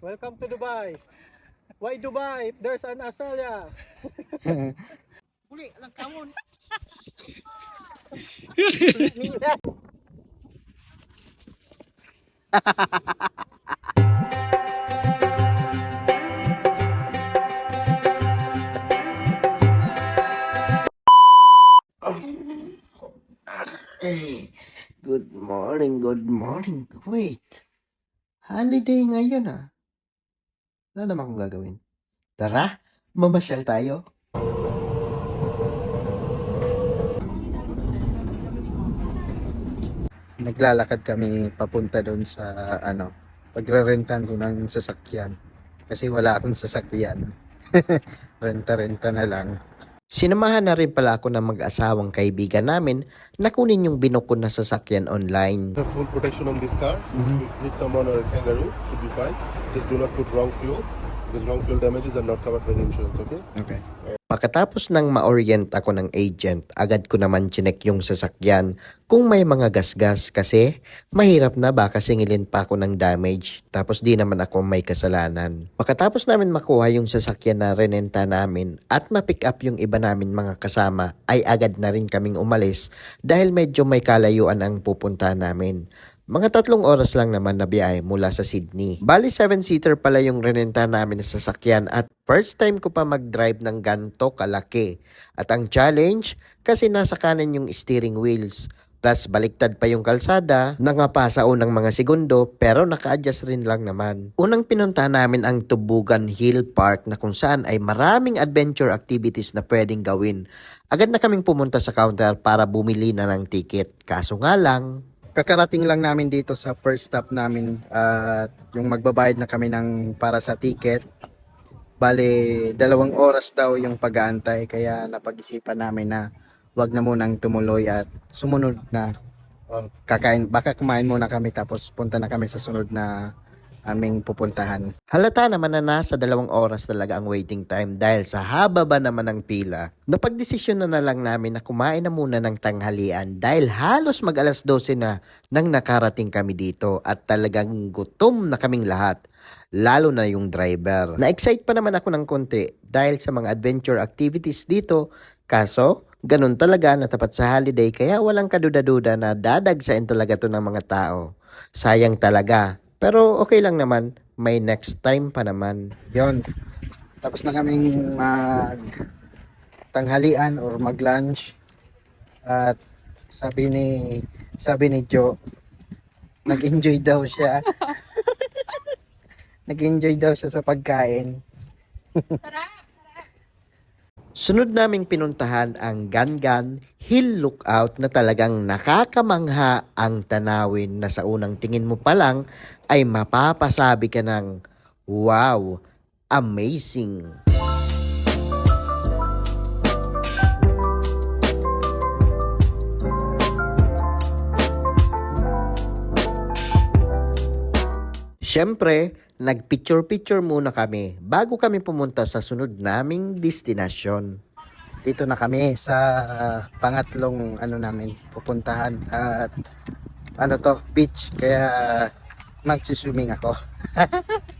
Welcome to Dubai. Why Dubai? If there's an Australia. Uli, alang kamon. Good morning, good morning. Wait, holiday ngayon ah. Wala naman akong gagawin. Tara, mamasyal tayo. Naglalakad kami papunta doon sa ano, pagre-rentan ko ng sasakyan. Kasi wala akong sasakyan. Renta-renta na lang. Sinamahan na rin pala ako ng mag-asawang kaibigan namin na kunin yung binukod na sasakyan online. have full protection on this car. If you hit someone or a kangaroo, should be fine. Just do not put wrong fuel because wrong fuel damages are not covered by the insurance. Okay. Okay. Pagkatapos ng ma-orient ako ng agent, agad ko naman chinek yung sasakyan kung may mga gasgas kasi mahirap na baka singilin pa ako ng damage tapos di naman ako may kasalanan. Pagkatapos namin makuha yung sasakyan na renenta namin at ma-pick up yung iba namin mga kasama ay agad na rin kaming umalis dahil medyo may kalayuan ang pupunta namin. Mga tatlong oras lang naman na biyahe mula sa Sydney. Bali 7-seater pala yung renenta namin na sasakyan at first time ko pa mag-drive ng ganto kalaki. At ang challenge, kasi nasa kanan yung steering wheels. Plus baliktad pa yung kalsada, nangapa sa unang mga segundo pero naka-adjust rin lang naman. Unang pinunta namin ang Tubugan Hill Park na kung saan ay maraming adventure activities na pwedeng gawin. Agad na kaming pumunta sa counter para bumili na ng ticket. Kaso nga lang, kakarating lang namin dito sa first stop namin at yung magbabayad na kami ng para sa ticket. Bale, dalawang oras daw yung pag-aantay kaya napag-isipan namin na wag na munang tumuloy at sumunod na or kakain baka kumain muna kami tapos punta na kami sa sunod na aming pupuntahan. Halata naman na nasa dalawang oras talaga ang waiting time dahil sa haba ba naman ng pila. Napagdesisyon na na lang namin na kumain na muna ng tanghalian dahil halos mag alas 12 na nang nakarating kami dito at talagang gutom na kaming lahat. Lalo na yung driver. Na-excite pa naman ako ng konti dahil sa mga adventure activities dito. Kaso, ganun talaga na tapat sa holiday kaya walang kaduda-duda na dadagsain talaga to ng mga tao. Sayang talaga. Pero okay lang naman. May next time pa naman. Yon. Tapos na kaming mag tanghalian or mag-lunch. At sabi ni sabi ni Joe, nag-enjoy daw siya. nag-enjoy daw siya sa pagkain. Sunod naming pinuntahan ang Gangan Hill Lookout na talagang nakakamangha ang tanawin na sa unang tingin mo pa lang ay mapapasabi ka ng wow, amazing. Siyempre, nagpicture-picture muna kami bago kami pumunta sa sunod naming destinasyon. Dito na kami sa pangatlong ano namin pupuntahan at ano to, beach. Kaya magsiswimming ako.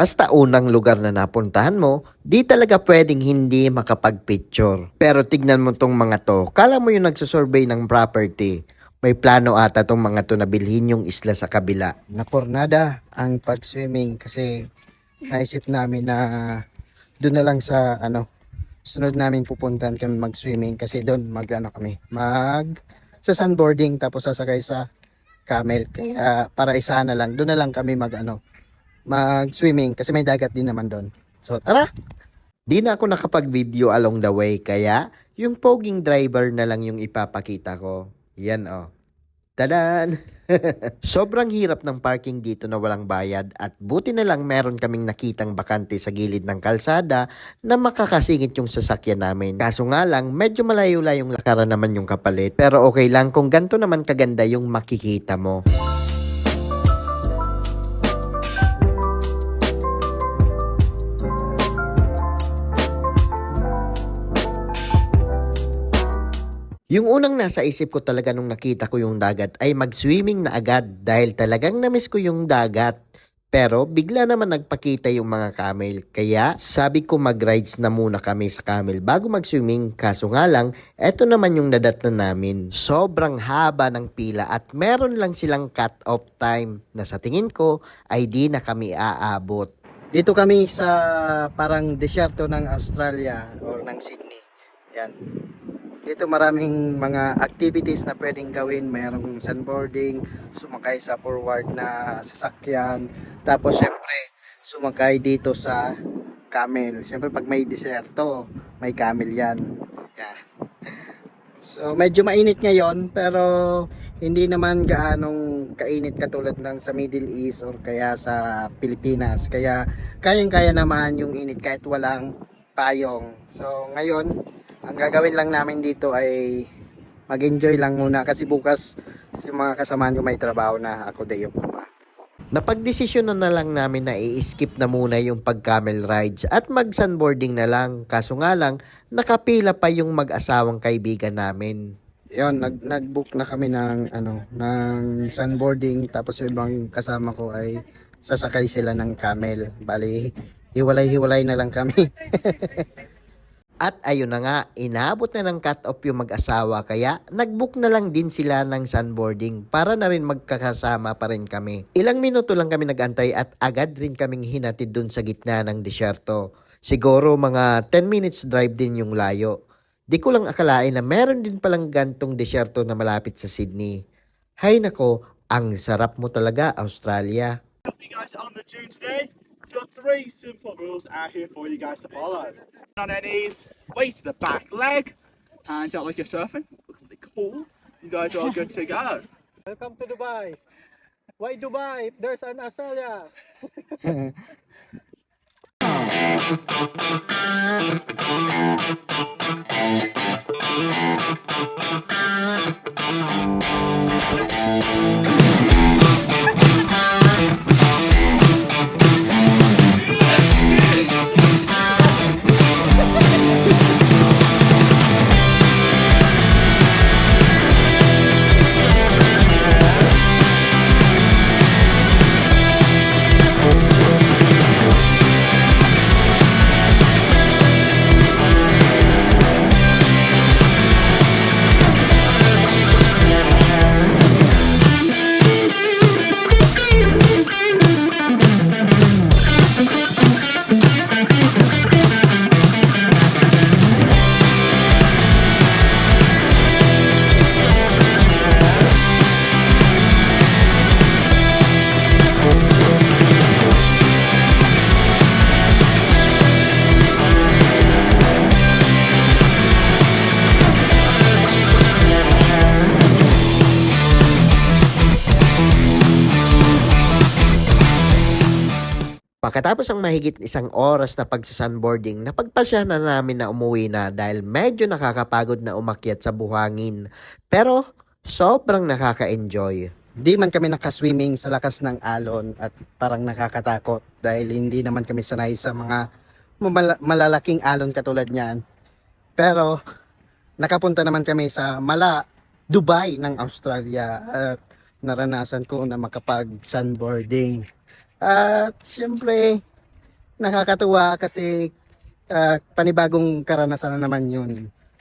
Basta unang lugar na napuntahan mo, di talaga pwedeng hindi makapag-picture. Pero tignan mo tong mga to, kala mo yung nagsusurvey ng property. May plano ata tong mga to na bilhin yung isla sa kabila. Napornada ang pag-swimming kasi naisip namin na doon na lang sa ano, sunod namin pupuntahan kami mag-swimming kasi doon mag ano kami, mag sa sandboarding tapos sasakay sa camel. Kaya para isa na lang, doon na lang kami mag ano, mag-swimming kasi may dagat din naman doon. So, tara! Di na ako nakapag-video along the way kaya yung poging driver na lang yung ipapakita ko. Yan oh. Tadan! Sobrang hirap ng parking dito na walang bayad at buti na lang meron kaming nakitang bakante sa gilid ng kalsada na makakasingit yung sasakyan namin. Kaso nga lang, medyo malayo-layong lakaran naman yung kapalit. Pero okay lang kung ganito naman kaganda yung makikita mo. Yung unang nasa isip ko talaga nung nakita ko yung dagat ay mag-swimming na agad dahil talagang namiss ko yung dagat. Pero bigla naman nagpakita yung mga camel. Kaya sabi ko mag-rides na muna kami sa camel bago mag-swimming. Kaso nga lang, eto naman yung nadatnan namin. Sobrang haba ng pila at meron lang silang cut-off time na sa tingin ko ay di na kami aabot. Dito kami sa parang desyerto ng Australia or ng Sydney. Yan. Dito maraming mga activities na pwedeng gawin. Mayroong sandboarding, sumakay sa forward na sasakyan. Tapos syempre, sumakay dito sa camel. Syempre pag may deserto, may camel yan. Yan. So medyo mainit ngayon pero hindi naman gaanong kainit katulad ng sa Middle East or kaya sa Pilipinas. Kaya kayang-kaya naman yung init kahit walang payong. So ngayon, ang gagawin lang namin dito ay mag-enjoy lang muna kasi bukas yung mga kasamahan ko may trabaho na ako day off pa. Napagdesisyon na lang namin na i-skip na muna yung pag-camel rides at mag-sunboarding na lang. Kaso nga lang, nakapila pa yung mag-asawang kaibigan namin. Yon, nag nag-book na kami ng ano, ng sunboarding tapos yung ibang kasama ko ay sasakay sila ng camel. Bali, hiwalay-hiwalay na lang kami. At ayun na nga, inabot na ng cut-off yung mag-asawa kaya nag-book na lang din sila ng sunboarding para na rin magkakasama pa rin kami. Ilang minuto lang kami nagantay at agad rin kaming hinatid dun sa gitna ng disyerto. Siguro mga 10 minutes drive din yung layo. Di ko lang akalain na meron din palang gantong disyerto na malapit sa Sydney. Hay nako, ang sarap mo talaga, Australia. guys on the. We've got three simple rules out here for you guys to follow. On our knees, weight to the back leg, hands out like you're surfing. Looks really cool. You guys are all good to go. Welcome to Dubai. Why Dubai there's an Australia? Pagkatapos ang mahigit isang oras na pagsasunboarding, napagpasya na namin na umuwi na dahil medyo nakakapagod na umakyat sa buhangin. Pero sobrang nakaka-enjoy. Di man kami nakaswimming sa lakas ng alon at parang nakakatakot dahil hindi naman kami sanay sa mga mamala- malalaking alon katulad niyan. Pero nakapunta naman kami sa Mala, Dubai ng Australia at naranasan ko na makapag sunboarding. At syempre nakakatuwa kasi ah, panibagong karanasan na naman yun.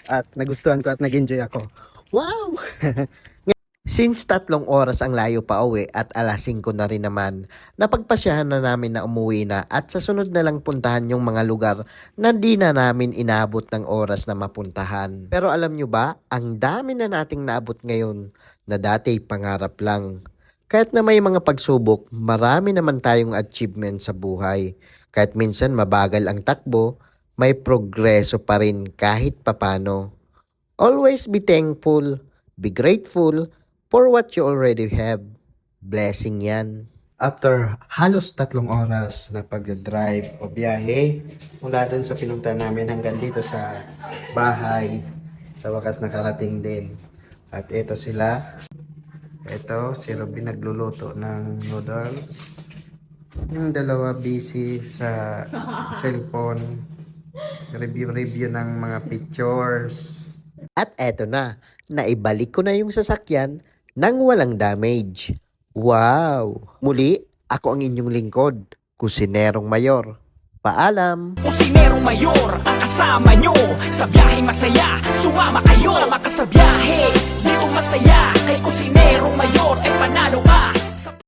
At nagustuhan ko at nag-enjoy ako. Wow! Since tatlong oras ang layo pa uwi at alas 5 na rin naman, napagpasyahan na namin na umuwi na at sa sunod na lang puntahan yung mga lugar na di na namin inabot ng oras na mapuntahan. Pero alam nyo ba, ang dami na nating naabot ngayon na dati pangarap lang. Kahit na may mga pagsubok, marami naman tayong achievement sa buhay. Kahit minsan mabagal ang takbo, may progreso pa rin kahit papano. Always be thankful, be grateful for what you already have. Blessing yan. after halos tatlong oras na pag-drive o biyahe mula doon sa pinunta namin hanggang dito sa bahay sa wakas nakarating din at ito sila ito si Robin nagluluto ng noodles yung dalawa busy sa cellphone review review ng mga pictures At eto na, naibalik ko na yung sasakyan nang walang damage. Wow! Muli, ako ang inyong lingkod, Kusinerong Mayor. Paalam! Kusinerong Mayor ang kasama nyo Sa biyaheng masaya, sumama kayo Sumama ka sa biyahe, dito masaya Kay Kusinerong Mayor ay panalo ka